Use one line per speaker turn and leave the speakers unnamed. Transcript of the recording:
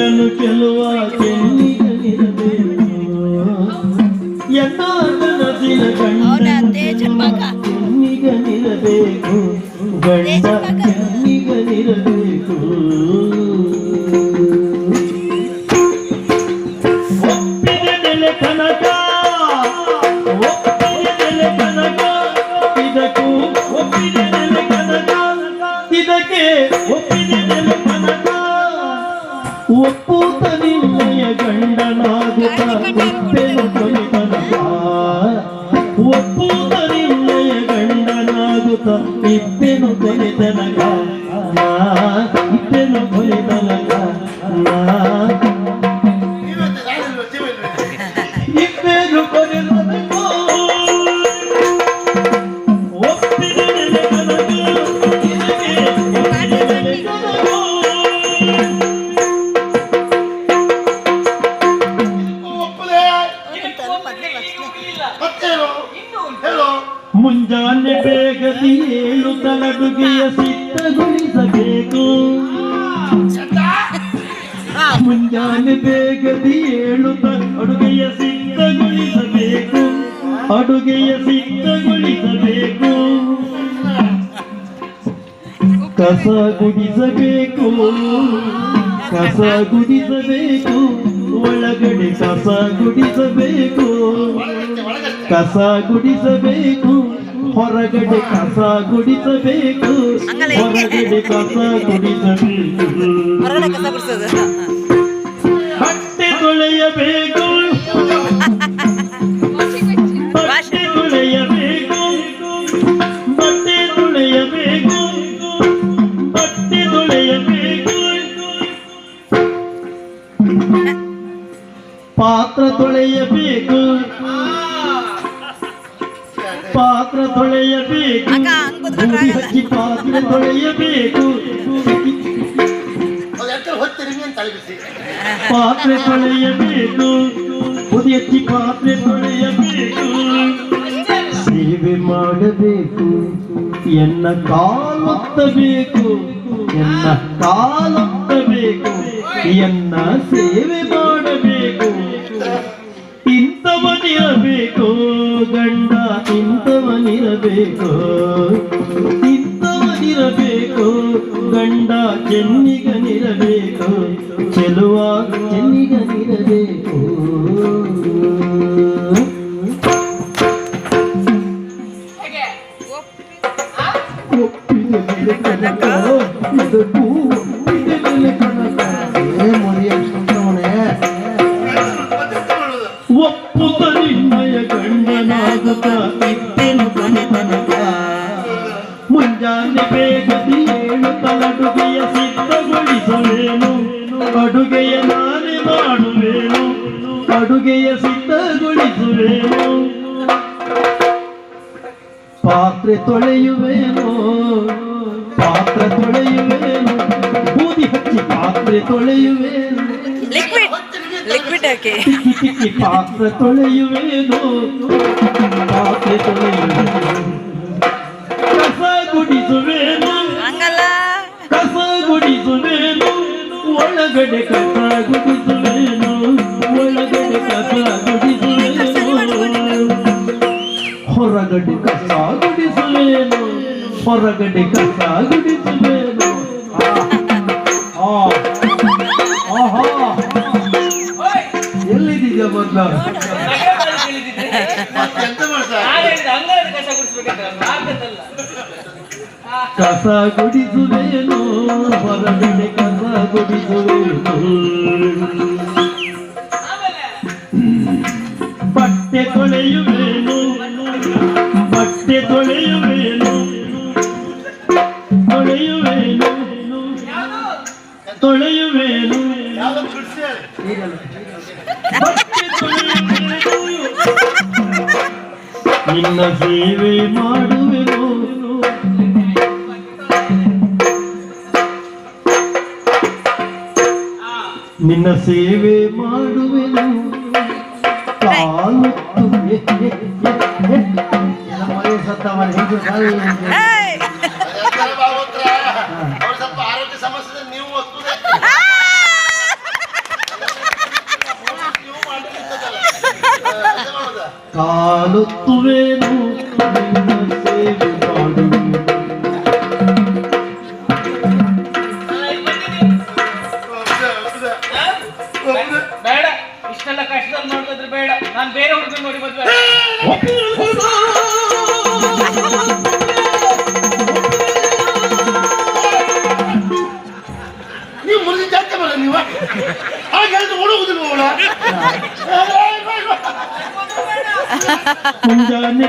ಕಣ್ಣು ಚೆಲುವ ಎಲ್ಲ ಕಣ್ಣಿಗನಿರಬೇಕು ಗಂಡ ಕಣ್ಣಿಗನಿರಬೇಕು ಒಪ್ಪುತ್ತ ನಿನ್ನಯ ಗಂಡನಾಗುತ್ತ ಇಪ್ಪೆನು ಕೊನೆತನಕ ನಾ ಇಪ್ಪೆನು ಇತ್ತೆನು ನಾ ಮುಂಜಾನೆ ಬೇಗದಿ ಏಳು ತಲಡುಗೆಯ ಸಿದ್ಧಗೊಳಿಸಬೇಕು ಮುಂಜಾನೆ ಬೇಗದಿ ಏಳು ಅಡುಗೆಯ ಸಿದ್ಧಗೊಳಿಸಬೇಕು ಅಡುಗೆಯ ಸಿದ್ಧಗೊಳಿಸಬೇಕು ಕಸ ಗುಡಿಸಬೇಕು. ಕಸ ಗುಡಿಸಬೇಕು. ಒಳಗಡೆ ಕಸ ಗುಡಿಸಬೇಕು. ಕಸ ಗುಡಿಸಬೇಕು ಹೊರಗಡೆ ಕಸ ಗುಡಿಸಬೇಕು ಹೊರಗಡೆ ಕಸ ಗುಡಿಸಬೇಕು. ಬಟ್ಟೆ ತೊಳೆಯಬೇಕು. ಬಟ್ಟೆ ತೊಳೆಯಬೇಕು. ಬಟ್ಟೆ ತೊಳೆಯಬೇಕು. ಬಟ್ಟೆ ತೊಳೆಯಬೇಕು. ಪಾತ್ರ ತೊಳೆಯಬೇಕು. ಪಾತ್ರ ತೊಳೆಯಬೇಕು. ಸಿಕ್ಕಿ ಪಾತ್ರ ತೊಳೆಯಬೇಕು. ಪಾತ್ರೆ ತೊಳೆಯಬೇಕು. ಉದಿಯಚ್ಚಿ ಪಾತ್ರೆ ತೊಳೆಯಬೇಕು. ಸೇವೆ ಮಾಡಬೇಕು. ಎನ್ನ ಕಾಲೊತ್ತಬೇಕು ಎನ್ನ ಕಾಲೊತ್ತಬೇಕು ಎನ್ನ ಸೇವೆ ಮಾಡಬೇಕು. ಇಂಥವನಿರಬೇಕು. ಗಂಡ ಇಂಥವನಿರಬೇಕು ಇಂಥವನಿರಬೇಕು ಗಂಡ ಚೆನ್ನಿಗನಿರಬೇಕು ಚೆಲುವ ಚೆನ್ನಿಗನಿರಬೇಕು ಒಪ್ಪಿಗೆ. ಮೇಲೆ ಕನಕ ಇದಕ್ಕೂ ಒಪ್ಪಿಗೆ. ಮೇಲೆ ಕನಕ
ಏ ಮೊರಿಯ.
ಮತ್ತೆಂತ ಮಾಡುದು
ಒಪ್ಪುತ್ತ ನಿನ್ನಯ ಗಂಡನಾಗುತ್ತ ಇತ್ತೇನು ಕೊನೆತನಕ ಮುಂಜಾನೆ ಬೇಗದಿ ಏಳು ತಲಡುಗೆಯ ಸಿದ್ಧಗೊಳಿಸುವೇನು ಅಡುಗೆಯ ನಾನೇ ಮಾಡುವೇನು ಅಡುಗೆಯ ಸಿದ್ಧಗೊಳಿಸುವೇನು ಪಾತ್ರೆ ತೊಳೆಯುವೇನು ಪಾತ್ರೆ ತೊಳೆಯುವೇನು ಬೂದಿ ಹಚ್ಚಿ ಪಾತ್ರೆ ತೊಳೆಯುವೇನು ತಿಕ್ಕಿ ಪಾತ್ರೆ ತೊಳೆಯುವೇನು ಪಾತ್ರ ತೊಳೆಯುವೇನು ಕಸ ಗುಡಿಸುವೇನು
ಹಂಗಲ್ಲ.
ಕಸ ಗುಡಿಸುವೇನು ಒಳಗಡೆ ಕಸ ಗುಡಿಸುವೇನು ಒಳಗಡೆ ಕಸ ಗುಡಿಸುವೇನು ಹೊರಗಡೆ ಕಸ ಗುಡಿಸುವೇನು ಹೊರಗಡೆ ಕಸ ಗುಡಿಸುವೇನು ಕಸ ಗುಡಿಸುವೇನು ಹೊರಗಡೆ ಕಸ ಗುಡಿಸುವೇನು. ಬಟ್ಟೆ ತೊಳೆಯುವೇನು ಬಟ್ಟೆ ತೊಳೆಯುವೇನು ತೊಳೆಯುವೇನು ತೊಳೆಯುವೇನು. ಬಟ್ಟೆ ನಿನ್ನ ಸೇವೆ ಮಾಡುವೆನು ನಿನ್ನ ಸೇವೆ ಮಾಡುವೆನು ಕಾಲು
ಸತ್ತವರ ಹೆಂಗು
ನಿನ್ನ ಬೇಡ
ಇಷ್ಟೆಲ್ಲ ಕಷ್ಟದಲ್ಲಿ ಬೇಡ. ನಾನು ಬೇರೆ ಹುಡುಗನ ನೋಡಿ ಮದುವೆ.
ನೀವು ಮುರಿದ ಜಾತ ಬರ ನೀವು? ಹಾಗೆ ಹೇಳಿದ್ರೆ ಓಡೋಗುದಿಲ್ಲ
ಮುಂಜಾನೆ